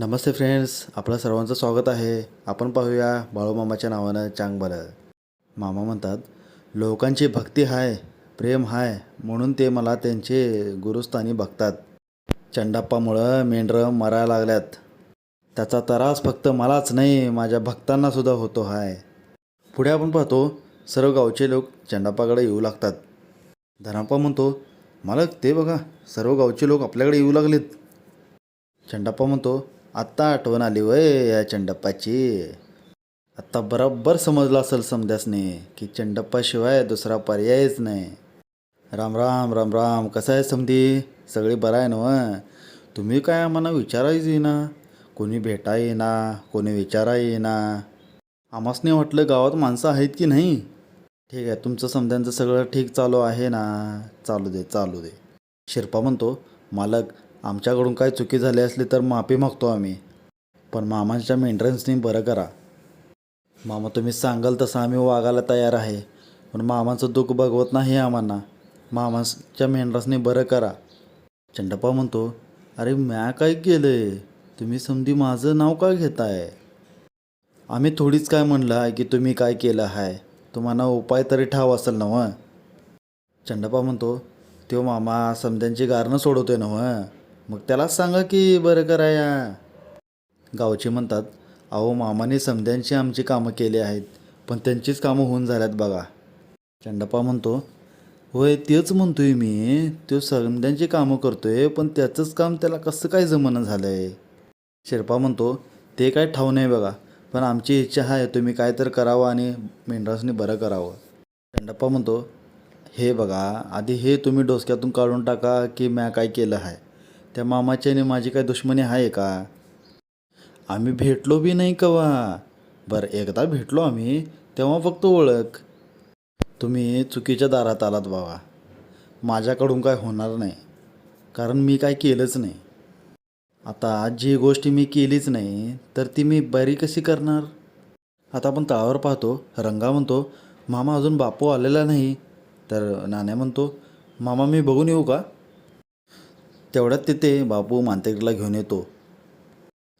नमस्ते friends आपलं सर्वांचं स्वागत आहे. आपण पाहूया बाळूमामाच्या नावानं चांगबलं. मामा म्हणतात लोकांची भक्ती हाय प्रेम हाय म्हणून ते मला त्यांचे गुरुस्थानी बघतात. चंडाप्पामुळं मेंढरं मरायला लागल्यात. त्याचा त्रास फक्त मलाच नाही माझ्या भक्तांनासुद्धा होतो हाय. पुढे आपण पाहतो सर्व गावचे लोक चंडाप्पाकडे येऊ लागतात. धनाप्पा म्हणतो मालक ते बघा सर्व गावचे लोक आपल्याकडे येऊ लागलेत. चंडाप्पा म्हणतो आत्ता आठवण आली वय या चंडप्पाची. आत्ता बरोबर समजलं असेल समध्यासने की चंडप्पाशिवाय दुसरा पर्यायच नाही. राम राम राम राम कसं आहे समधी? सगळी बरं आहे ना तुम्ही काय आम्हाला विचारायच ना कोणी भेटा येईना? कोणी विचारा येईना? आम्हासने वाटलं गावात माणसं आहेत की नाही? ठीक आहे तुमचं समध्यांचं सगळं ठीक चालू आहे ना? चालू दे चालू दे. शिरपा म्हणतो मालक आमच्याकडून काय चुकी झाली असली तर माफी मागतो आम्ही. पण मामांच्या मेंटेनन्सनी बरं करा. मामा तुम्ही सांगाल तसं आम्ही वागायला तयार आहे. पण मामाचं दुःख बघवत नाही आम्हाला मामाच्या मेंढरासनी बरं करा. चंडप्पा म्हणतो अरे म्या काय केलं आहे तुम्ही समधी माझं नाव का घेताय? आम्ही थोडीच काय म्हणलं आहे की तुम्ही काय केलं आहे. तुम्हाला उपाय तरी ठाव असेल ना व चंडप्पा म्हणतो तो मामा समध्यांची गारणं सोडवतोय ना व मग त्यालाच सांगा की बरं करा या. गावचे म्हणतात अहो मामाने समध्यांची आमची कामं केली आहेत पण त्यांचीच कामं होऊन झाल्यात बघा. चंडप्पा म्हणतो होय तेच म्हणतोय मी. तो समध्यांची कामं करतोय पण त्याचंच काम त्याला कसं काय जमणं झालंय? शिरपा म्हणतो ते काय ठाऊ नाही बघा पण आमची इच्छा आहे तुम्ही काय तर करावं आणि मेंढरासनी बरं करावं. चंडप्पा म्हणतो हे बघा आधी हे तुम्ही डोसक्यातून काढून टाका की म्या काय केलं आहे. त्या मामाची आणि माझी काय दुश्मनी आहे का? आम्ही भेटलो बी नाही कवा. बरं एकदा भेटलो आम्ही तेव्हा फक्त ओळख. तुम्ही चुकीच्या दारात आलात बाबा. माझ्याकडून काय होणार नाही. कारण मी काय केलंच नाही. आता जी गोष्टी मी केलीच नाही तर ती मी बरी कशी करणार? आता आपण तळावर पाहतो रंगा म्हणतो मामा अजून बापू आलेला नाही. तर नाण्या म्हणतो मामा मी बघून येऊ का? तेवढ्यात तिथे बापू मांत्रिकला घेऊन येतो.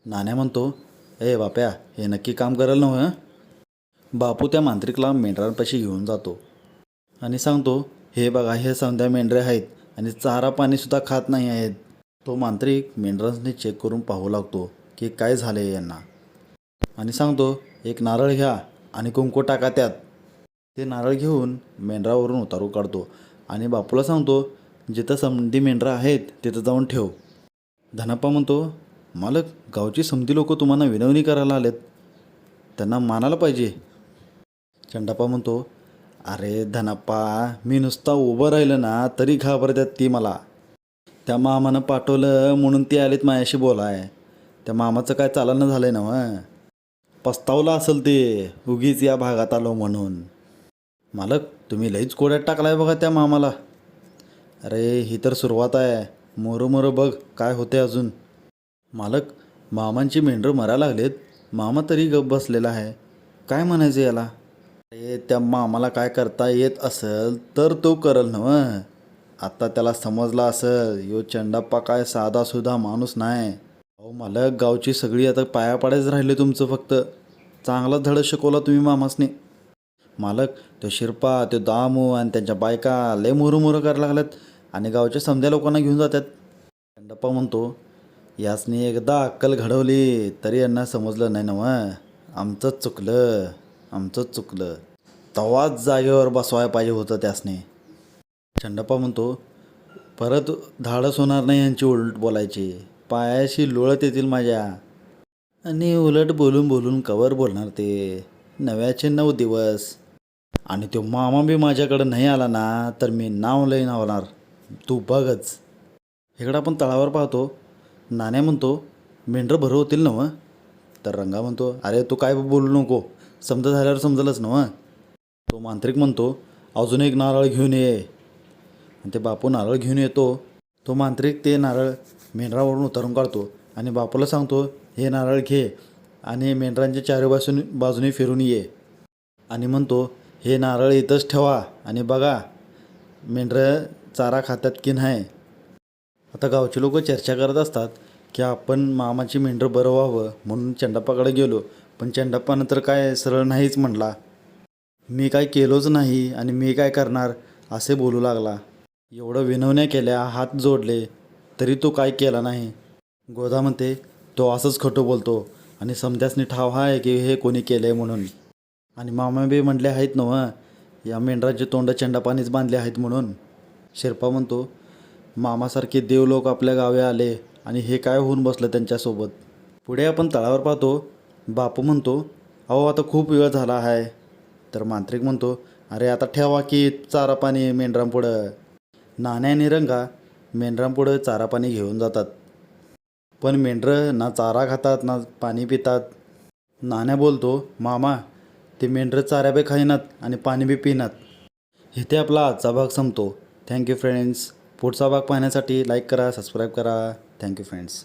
नाण्या म्हणतो ए बाप्या हे नक्की काम करेल नव्हं बापू त्या मांत्रिकला मेंढरांपाशी घेऊन जातो आणि सांगतो हे बघा हे समध्या मेंढरे आहेत आणि चारा पाणीसुद्धा खात नाही आहेत. तो मांत्रिक मेंढरांनी चेक करून पाहू लागतो की काय झाले यांना. आणि सांगतो एक नारळ घ्या आणि कुंकू टाका त्यात. ते नारळ घेऊन मेंढरावरून उतारू काढतो आणि बापूला सांगतो जिथं समधी मेंढरं आहेत तिथं जाऊन ठेव. धनाप्पा म्हणतो मालक गावची समधी लोक तुम्हाला विनवणी करायला आलेत. त्यांना मानायला पाहिजे. चंडाप्पा म्हणतो अरे धनाप्पा मी नुसता उभं राहिलं ना तरी घाबरत्यात ती मला. त्या मामानं पाठवलं म्हणून ती आलीत माझ्याशी बोलाय. त्या मामाचं काय चालणं झालंय ना मग पस्तावलं असेल ते उगीच या भागात आलो म्हणून. मालक तुम्ही लईच कोड्यात टाकलाय बघा त्या मामाला. अरे ही तर सुरुवात आहे. मोरं मोरं बघ काय होते अजून. मालक मामांची मेंढरं मरायला लागलेत. मामा तरी गप बसलेला आहे. काय म्हणायचं याला? अरे त्या मामाला काय करता येत असेल तर तो करल नव आत्ता त्याला समजला असेल यो चंडाप्पा काय साधासुद्धा माणूस नाही. अहो मालक गावची सगळी आता पाया पाडायच राहिले तुमचं फक्त. चांगला धड शिकवला तुम्ही मामासने. मालक तो शिरपा तो दामू आणि त्यांच्या बायका लय मोरं करायला लागल्यात आणि गावच्या समध्या लोकांना घेऊन जातात. चंडप्पा म्हणतो यासनी एकदा अक्कल घडवली तरी यांना समजलं नाही ना मग आमचंच चुकलं आमचंच चुकलं. तवाच जागेवर बसवायला पाहिजे होतं त्यासने. चंडप्पा म्हणतो परत धाडस होणार नाही यांची उलट बोलायची. पायाशी लोळत येतील माझ्या. आणि उलट बोलून बोलून कवर बोलणार ते. नव्याचे नऊ दिवस. आणि तो मामा बी माझ्याकडं नाही आला ना तर मी नाव लई नावणार. तू बघच. इकडं आपण तळावर पाहतो. नाण्या म्हणतो मेंढरं भरं होतील ना मग तर रंगा म्हणतो अरे तू काय बोलू नको. समजा झाल्यावर समजलंच ना मग तो मांत्रिक म्हणतो अजून एक नारळ घेऊन ये. आणि ते बापू नारळ घेऊन येतो. तो मांत्रिक ते नारळ मेंढरावरून उतरून काढतो. आणि बापूला सांगतो हे नारळ घे. आणि मेंढरांच्या चारी बाजून बाजूने फिरून ये. आणि म्हणतो हे नारळ इथंच ठेवा आणि बघा मेंढरं चारा खातात की नाही. आता गावचे लोक चर्चा करत असतात की आपण मामाची मेंढरं बरं व्हावं म्हणून चंडाप्पाकडे गेलो पण चंडाप्पानं तर काय सरळ नाहीच म्हणला. मी काय केलोच नाही आणि मी काय करणार असे बोलू लागला. एवढं विनवण्या केल्या हात जोडले तरी तो काय केला नाही. गोदा म्हणते तो असंच खोटं बोलतो आणि समध्यासनी ठाव आहे की हे कोणी केलं आहे म्हणून. आणि मामा बी म्हटले आहेत नव या मेंढराचे तोंड चंडापानीच बांधले आहेत म्हणून. शिरपा म्हणतो मामासारखे देव लोक आपल्या गावे आले आणि हे काय होऊन बसलं त्यांच्यासोबत? पुढे आपण तळावर पाहतो बापू म्हणतो अहो आता खूप वेळ झाला आहे. तर मांत्रिक म्हणतो अरे आता ठेवा की चारा पाणी मेंढरांपुढं. नाण्या आणि रंगा मेंढरांपुढं चारा पाणी घेऊन जातात. पण मेंढरं ना चारा खातात ना पाणी पितात. नाण्या बोलतो मामा ते मेंढरं चाऱ्या बी खाईनात आणि पाणी बी पिनात. इथे आपला आजचा भाग संपतो. थँक्यू फ्रेंड्स पुढचा भाग पाहण्यासाठी लाईक करा सबस्क्राईब करा. Thank you friends